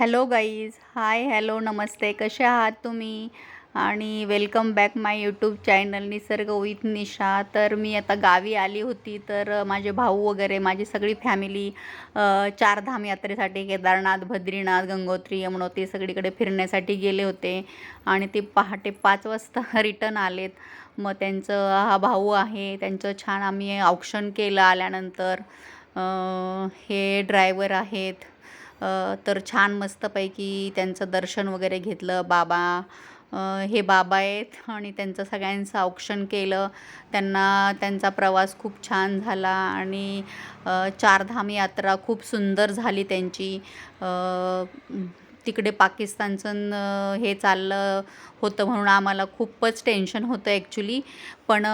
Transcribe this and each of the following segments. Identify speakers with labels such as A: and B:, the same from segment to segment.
A: Hello guys hi hello नमस्ते कसे आहात तुम्ही? आणि welcome back my YouTube channel Nisarg with Nisha. तर मी आता गावी आली होती तर माझे भाऊ वगैरे माझी सगळी फॅमिली चारधाम यात्रेसाठी केदारनाथ बद्रीनाथ गंगोत्री यमुनोत्री सगळीकडे फिरण्यासाठी गेले होते. आणि ते पहाटे पाच वाजता रिटर्न आलेत. मग त्यांचं हा भाऊ आहे त्यांचं छान आम्ही औक्षण केलं आल्यानंतर हे ड्रायव्हर आहेत. तर छान मस्तपैकी त्यांचं दर्शन वगैरे घेतलं. बाबा हे बाबा आहेत आणि त्यांचं सगळ्यांचं औक्षण केलं. त्यांना त्यांचा प्रवास खूप छान झाला आणि चारधाम यात्रा खूप सुंदर झाली त्यांची. तिकडे पाकिस्तानचं हे चाललं होतं म्हणून आम्हाला खूपच टेन्शन होतं ॲक्च्युली पण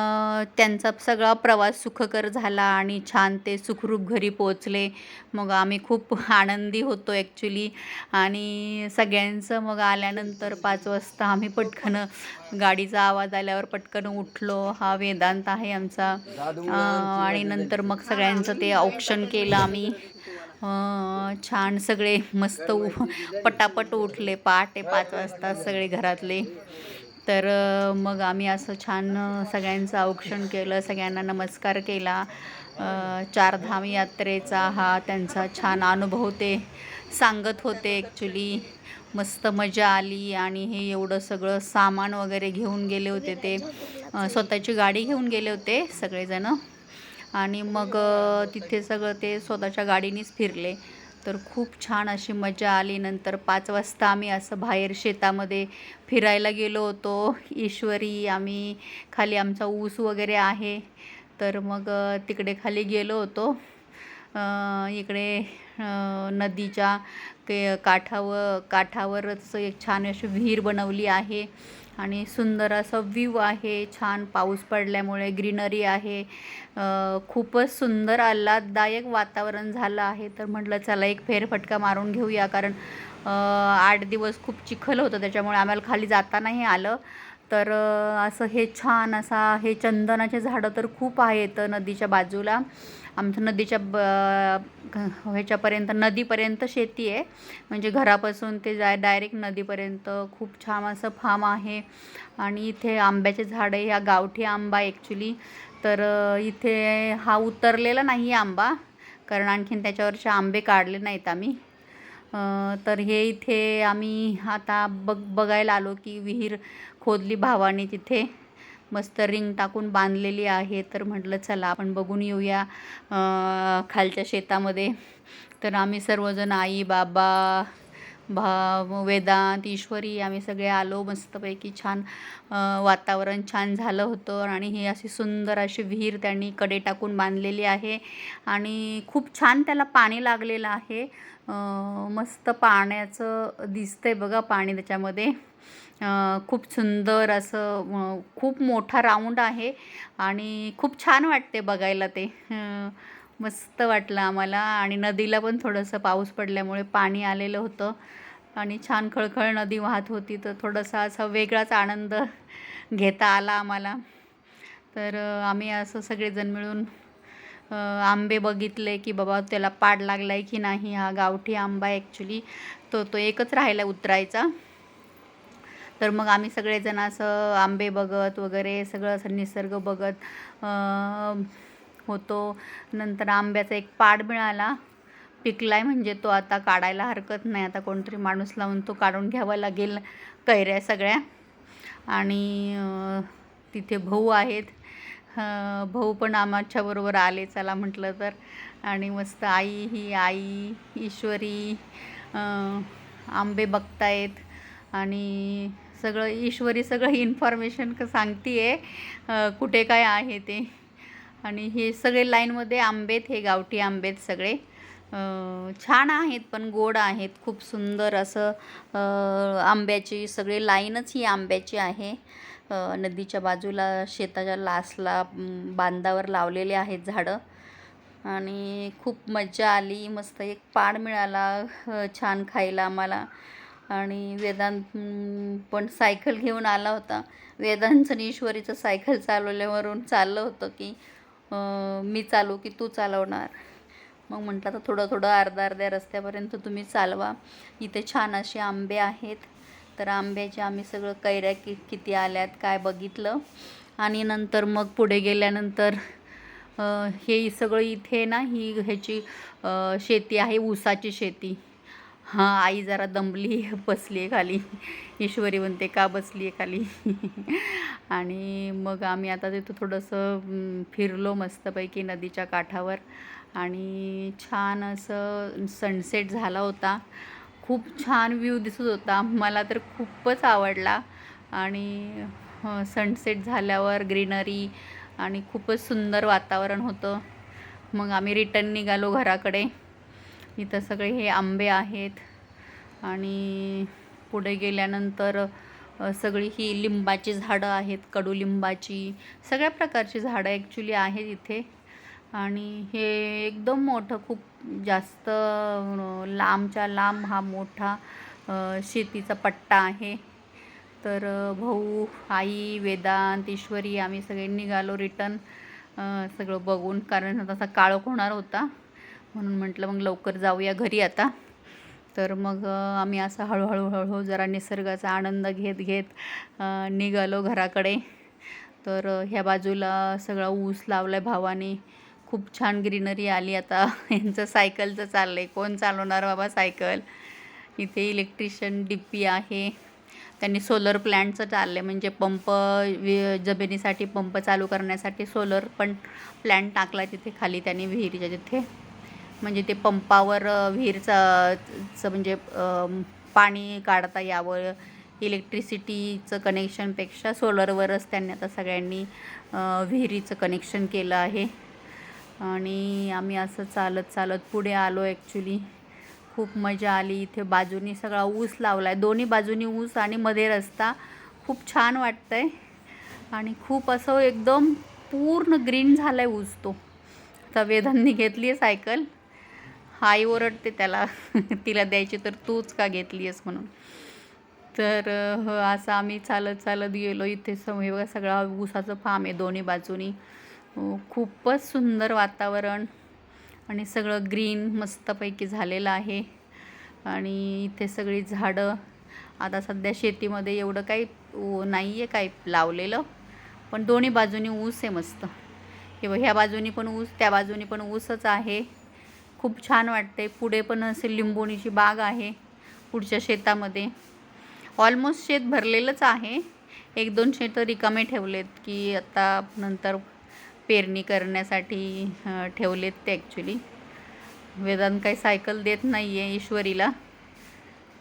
A: त्यांचा सगळा प्रवास सुखकर झाला आणि छान ते सुखरूप घरी पोचले मग आम्ही खूप आनंदी होतो ॲक्च्युली आणि सगळ्यांचं मग आल्यानंतर पाच वाजता आम्ही पटकन गाडीचा आवाज आल्यावर पटकन उठलो. हा वेदांत आहे आमचा. आणि नंतर मग सगळ्यांचं ते औक्षण केलं आम्ही. छान सगळे मस्त उ पटापट उठले. पहाटे पाच वाजता सगळे घरातले. तर मग आम्ही असं छान सगळ्यांचं औक्षण केलं सगळ्यांना नमस्कार केला. चारधाम यात्रेचा हा त्यांचा छान अनुभव ते सांगत होते ॲक्च्युली मस्त मजा आली आणि हे एवढं सगळं सामान वगैरे घेऊन गेले होते ते. स्वतःची गाडी घेऊन गेले होते सगळेजणं. आणि मग तिथे सगळं ते स्वतःच्या गाडीनेच फिरले. तर खूप छान अशी मजा आली. नंतर पाच वाजता आम्ही असं बाहेर शेतामध्ये फिरायला गेलो होतो. ईश्वरी आम्ही खाली आमचा ऊस वगैरे आहे. तर मग तिकडे खाली गेलो होतो. इकडे नदीच्या के काठावर काठावरच एक छान अशी विहीर बनवली आहे. आणि सुंदर असं व्ह्यू आहे. छान पाऊस पडल्यामुळे ग्रीनरी आहे. खूपच सुंदर आल्हाददायक वातावरण झालं आहे. तर म्हटलं चला एक फेरफटका मारून घेऊया. कारण आठ दिवस खूप चिखल होतं. त्याच्यामुळे आम्हाला खाली जाता नाही आलं. तर असं हे छान असा हे चंदनाचे झाडं तर खूप आहेत नदीच्या बाजूला. आमच्या नदीच्या ब ह्याच्यापर्यंत नदीपर्यंत शेती आहे. म्हणजे घरापासून ते जाय डायरेक्ट नदीपर्यंत खूप छान असं फार्म आहे. आणि इथे आंब्याचे झाडं ह्या गावठी आंबा ॲक्च्युली तर इथे हा उतरलेला नाही आहे आंबा कारण आणखीन त्याच्यावरचे आंबे काढले नाहीत आम्ही. तर हे इथे आम्ही आता बघ बघायला आलो की विहीर खोदली भावाने तिथे. मस्त रिंग टाकून बांधलेली आहे. तर म्हटलं चला आपण बघून येऊया खालच्या शेतामध्ये. तर आम्ही सर्वजण आई बाबा भा वेदांत ईश्वरी आम्ही सगळे आलो. मस्तपैकी छान वातावरण छान झालं होतं. आणि ही अशी सुंदर अशी विहीर त्यांनी कडे टाकून बांधलेली आहे. आणि खूप छान त्याला पाणी लागलेलं आहे. मस्त पाण्याचं दिसतंय बघा पाणी त्याच्यामध्ये. खूप सुंदर असं खूप मोठा राऊंड आहे आणि खूप छान वाटते बघायला ते. मस्त वाटलं आम्हाला आणि नदीला पण थोडंसं पाऊस पडल्यामुळे पाणी आलेलं होतं आणि छान खळखळ नदी वाहत होती तर थोडासा असा वेगळाच आनंद घेता आला आम्हाला. तर आम्ही असं सगळेजण मिळून आंबे बघितले की बाबा त्याला पाड लागला आहे की नाही हा गावठी आंबा ॲक्च्युली तो तो एकच राहिला उतरायचा. तर मग आम्ही सगळेजण असं आंबे बघत वगैरे सगळं असं निसर्ग बघत होतो. नंतर आंब्याचा एक पाड मिळाला. पिकलाय म्हणजे तो आता काढायला हरकत नाही. आता कोणतरी माणूस लावून तो काढून घ्यावा लागेल कैऱ्या सगळ्या. आणि तिथे भाऊ आहेत. भाऊ पण आमच्याबरोबर आले चला म्हटलं तर. आणि मस्त आई ही आई ईश्वरी आंबे बघतायत. आणि सगळं ईश्वरी सगळं इन्फॉर्मेशन क सांगते आहे कुठे काय आहे ते. आणि हे सगळे लाईनमध्ये आंबेत हे गावठी आंबेत सगळे. छान आहेत पण गोड आहेत. खूप सुंदर असं आंब्याची सगळी लाईनच ही आंब्याची आहे. नदीच्या बाजूला शेताच्या लासला बांधावर लावलेले आहेत झाडं. आणि खूप मजा आली मस्त एक पाड मिळाला छान खायला आम्हाला. आणि वेदांत पण सायकल घेऊन आला होता. वेदांतचं आणि ईश्वरीचं सायकल चालवल्यावरून चाललं होतं की मी चालू की तू चालवणार. मग म्हटलं तर थोडं थोडं अर्ध्या अर्ध्या रस्त्यापर्यंत तुम्ही चालवा. इथे छान असे आंबे आहेत. तर आंब्याचे आम्ही सगळं कैऱ्या कि किती आल्यात काय बघितलं. आणि नंतर मग पुढे गेल्यानंतर हे सगळं इथे ना ही ह्याची शेती आहे ऊसाची शेती. हां आई जरा दमली बसली आहे खाली. ईश्वरी म्हणते का बसली आहे खाली? आणि मग आम्ही आता तिथं थोडंसं फिरलो मस्तपैकी नदीच्या काठावर. आणि छान असं सनसेट झाला होता. खूप छान व्ह्यू दिसत होता. मला तर खूपच आवडला. आणि सनसेट झाल्यावर ग्रीनरी आणि खूपच सुंदर वातावरण होतं. मग आम्ही रिटर्न निघालो घराकडे. इथं सगळे हे आंबे आहेत. आणि पुढे गेल्यानंतर सगळी ही लिंबाची झाडं आहेत कडुलिंबाची. सगळ्या प्रकारची झाडं ॲक्च्युली आहेत इथे. आणि हे एकदम मोठं खूप जास्त लांबच्या लांब हा मोठा शेतीचा पट्टा आहे. तर भाऊ आई वेदांत ईश्वरी आम्ही सगळे निघालो रिटर्न सगळं बघून. कारण तसा काळोख होणार होता. म्हणून म्हटलं मग लवकर जाऊया घरी आता. तर मग आम्ही असं हळूहळू हळूहळू जरा निसर्गाचा आनंद घेत घेत निघालो घराकडे. तर ह्या बाजूला सगळा ऊस लावला आहे भावाने. खूप छान ग्रीनरी आली. आता यांचं सायकलचं चाललं आहे कोण चालवणार बाबा सायकल? इथे इलेक्ट्रिशियन डिप्पी आहे. त्यांनी सोलर प्लॅन्टचं चाललं आहे म्हणजे पंप वि जमिनीसाठी पंप चालू करण्यासाठी सोलर पण प्लॅन्ट टाकला तिथे खाली त्यांनी विहिरीच्या तिथे. म्हणजे ते पंपावर अ, विहीरचं चं म्हणजे पाणी काढता यावं. इलेक्ट्रिसिटीचं कनेक्शनपेक्षा सोलरवरच त्यांनी आता सगळ्यांनी विहिरीचं कनेक्शन केलं आहे. आणि आम्ही असं चालत चालत पुढे आलो ॲक्च्युली खूप मजा आली. इथे बाजूनी सगळा ऊस लावला आहे दोन्ही बाजूनी ऊस आणि मध्ये रस्ता. खूप छान वाटतं आहे आणि खूप असं एकदम पूर्ण ग्रीन झाला आहे ऊस तो. आता वेदांनी घेतली आहे सायकल. आई ओरडते त्याला. तिला द्यायची तर तूच का घेतली आहेस म्हणून. तर असं आम्ही चालत चालत गेलो. इथे हे बघा सगळा ऊसाचं फार्म आहे दोन्ही बाजूनी. खूपच सुंदर वातावरण आणि सगळं ग्रीन मस्तपैकी झालेलं आहे. आणि इथे सगळी झाडं. आता सध्या शेतीमध्ये एवढं काही नाही आहे काही लावलेलं. पण दोन्ही बाजूनी ऊस आहे मस्त. किंवा ह्या बाजूनी पण ऊस त्या बाजूनी पण ऊसच आहे. खूप छान वाटते पुढे पण असे लिंबोणीची बाग आहे पुढच्या शेतामध्ये. ऑलमोस्ट शेत भरलेलंच आहे. एक दोन शेतं रिकामे ठेवलेत की आता नंतर पेरणी करण्यासाठी ठेवलेत ते ॲक्च्युली वेदांत काही सायकल देत नाही आहे ईश्वरीला.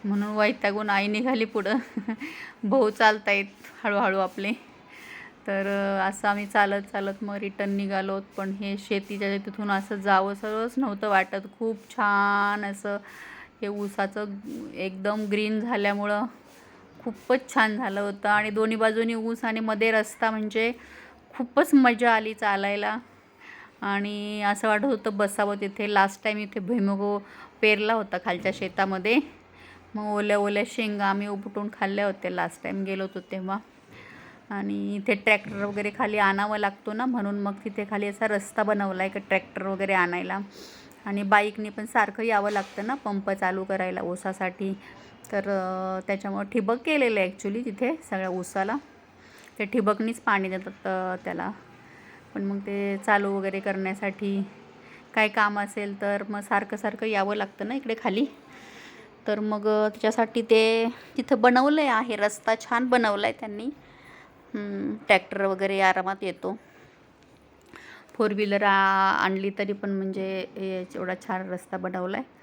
A: म्हणून वैतागून आई निघाली पुढं. भाऊ चालतायत हळूहळू आपले. तर असं आम्ही चालत चालत मग रिटर्न निघालो पण हे शेतीच्या तिथून असं जावं सरळच नव्हतं वाटत. खूप छान असं हे ऊसाचं एकदम ग्रीन झाल्यामुळं खूपच छान झालं होतं. आणि दोन्ही बाजूनी ऊस आणि मध्ये रस्ता म्हणजे खूपच मजा आली चालायला. आणि असं वाटत होतं बसावं तिथे. लास्ट टाईम इथे भुईमुग पेरला होता खालच्या शेतामध्ये. मग ओल्या ओल्या शेंगा आम्ही उपटून खाल्ल्या होत्या लास्ट टाईम गेलो होतो तेव्हा. आणि इथे ट्रॅक्टर वगैरे खाली आणावं लागतो ना म्हणून मग तिथे खाली असा रस्ता बनवला आहे का ट्रॅक्टर वगैरे आणायला. आणि बाईकने पण सारखं यावं लागतं ना पंप चालू करायला ऊसासाठी. तर त्याच्यामुळं ठिबक केलेलं आहे ॲक्च्युली तिथे सगळ्या ऊसाला. ते ठिबकनीच पाणी देतात त्याला. पण मग ते चालू वगैरे करण्यासाठी काय काम असेल तर मग सारखं सारखं यावं लागतं ना इकडे खाली. तर मग त्याच्यासाठी ते तिथं बनवलं आहे रस्ता छान बनवला आहे त्यांनी ट्रॅक्टर वगैरे आरामात येतो. फोर व्हीलर आणली तरी पण म्हणजे एवढा छान रस्ता बनवला आहे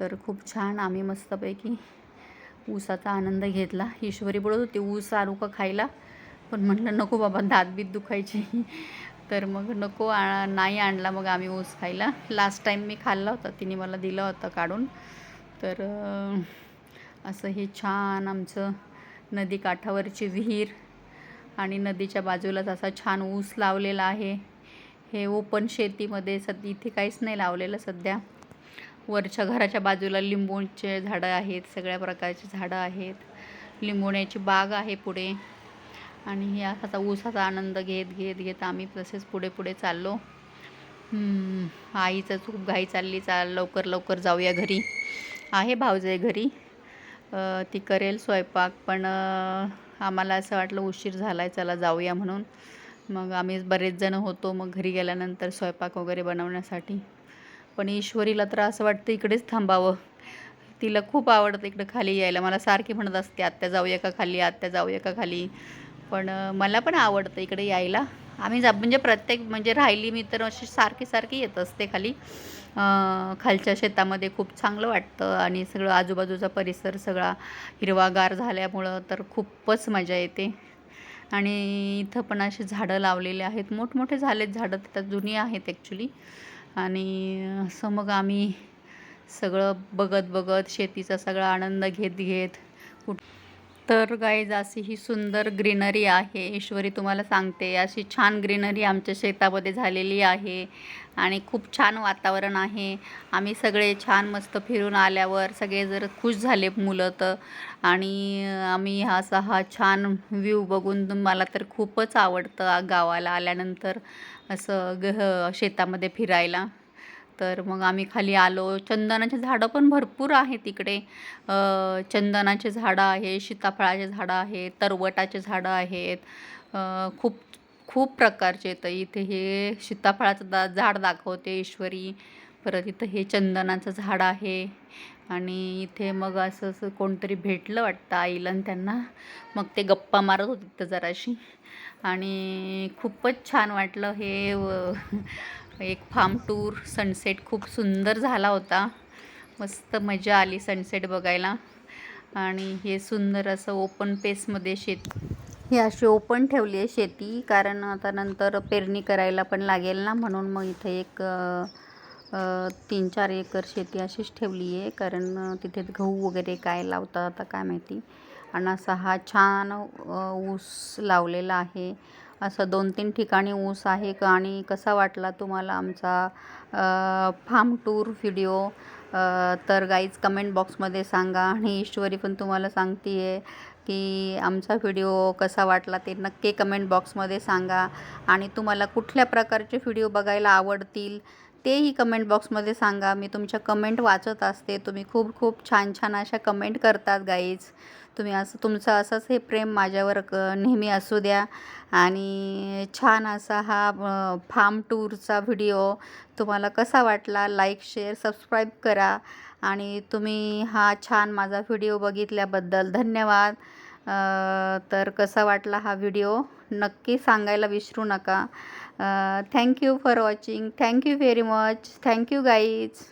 A: तर खूप छान आम्ही मस्तपैकी ऊसाचा आनंद घेतला. ईश्वरी बोलत होती ऊस आणू का खायला? पण म्हटलं नको बाबा दात बीत दुखायची. तर मग नको आ नाही आणला मग आम्ही ऊस खायला. लास्ट टाईम मी खाल्ला होता तिने मला दिलं होतं काढून. तर असं हे छान आमचं नदी काठावरची विहीर आणि नदीच्या बाजूलाच असा छान ऊस लावलेला आहे. हे ओपन शेतीमध्ये सद इथे काहीच नाही लावलेलं सध्या. वरच्या घराच्या बाजूला लिंबूचे झाडं आहेत सगळ्या प्रकारची झाडं आहेत. लिंबोण्याची बाग आहे पुढे. आणि हे असा ऊसाचा आनंद घेत घेत घेत आम्ही तसेच पुढे पुढे चाललो. आईचं खूप घाई चालली. चाल लवकर लवकर जाऊया घरी. आहे भावजे घरी. ती करेल स्वयंपाक पण आम्हाला असं वाटलं उशीर झाला आहे चला जाऊया म्हणून. मग आम्ही बरेच जण होतो मग घरी गेल्यानंतर स्वयंपाक वगैरे बनवण्यासाठी. पण ईश्वरीला तर असं वाटतं इकडेच थांबावं. तिला खूप आवडतं इकडं खाली यायला. मला सारखी म्हणत असते आत्या जाऊया का खाली? आत्या जाऊया का खाली? पण मला पण आवडतं इकडे यायला. आम्ही जा म्हणजे प्रत्येक म्हणजे राहिली मी तर अशी सारखी सारखी येत असते खाली. खालच्या शेतामध्ये खूप चांगलं वाटतं आणि सगळं आजूबाजूचा परिसर सगळा हिरवागार झाल्यामुळं तर खूपच मजा येते. आणि इथं पण अशी झाडं लावलेले आहेत. मोठमोठे झालेत झाडं तिथं जुनी आहेत ॲक्च्युली आणि असं मग आम्ही सगळं बघत बघत शेतीचा सगळा आनंद घेत घेत कुठ तर गाईज अशी ही सुंदर ग्रीनरी आहे. ईश्वरी तुम्हाला सांगते अशी छान ग्रीनरी आमच्या शेतामध्ये झालेली आहे आणि खूप छान वातावरण आहे. आम्ही सगळे छान मस्त फिरून आल्यावर सगळे जर खुश झाले मुलं तर. आणि आम्ही हा असा हा छान व्ह्यू बघून मला तर खूपच आवडतं गावाला आल्यानंतर असं ग शेतामध्ये फिरायला. तर मग आम्ही खाली आलो. चंदनाचे झाडं पण भरपूर आहेत तिकडे चंदनाचे झाडं आहे सीताफळाचे झाडं आहेत तरवटाचे झाडं आहेत. खूप खूप प्रकारचे तर इथे हे सीताफळाचं दा झाड दाखवते ईश्वरी. परत इथं हे चंदनाचं झाड आहे. आणि इथे मग असं असं कोणतरी भेटलं वाटतं आईला त्यांना. मग ते गप्पा मारत होते तिथं जराशी. आणि खूपच छान वाटलं हे एक फार्म टूर सनसेट खूप सुंदर झाला होता. मस्त मजा आली सनसेट बघायला. आणि हे सुंदर असं ओपन पेसमध्ये शेत ही अशी ओपन ठेवली आहे शेती. कारण आता नंतर पेरणी करायला पण लागेल ना म्हणून मग इथे एक तीन चार एकर शेती अशीच ठेवली आहे. कारण तिथे गहू वगैरे काय लावतात आता काय माहिती. आणि असा हा छान ऊस लावलेला आहे. असं दोन तीन ठिकाणी ऊस आहे का आणि कसा वाटला तुम्हाला आमचा फार्म टूर व्हिडिओ तर गाईज कमेंट बॉक्समध्ये सांगा आणि ईश्वरी पण तुम्हाला सांगते आहे की आमचा व्हिडिओ कसा वाटला ते नक्की कमेंट बॉक्समध्ये सांगा. आणि तुम्हाला कुठल्या प्रकारचे व्हिडिओ बघायला आवडतील तेही कमेंट बॉक्समध्ये सांगा. मी तुमच्या कमेंट वाचत असते. तुम्ही खूप खूप छान छान अशा कमेंट करतात गाईज तुम्ही असं तुमचं असंच हे प्रेम माझ्यावर क नेहमी असू द्या. आणि छान असा हा फार्म टूरचा व्हिडिओ तुम्हाला कसा वाटला लाईक शेअर सबस्क्राईब करा. आणि तुम्ही हा छान माझा व्हिडिओ बघितल्याबद्दल धन्यवाद. तर कसा वाटला हा व्हिडिओ नक्की सांगायला विसरू नका. Thank you for watching thank you very much thank you guys.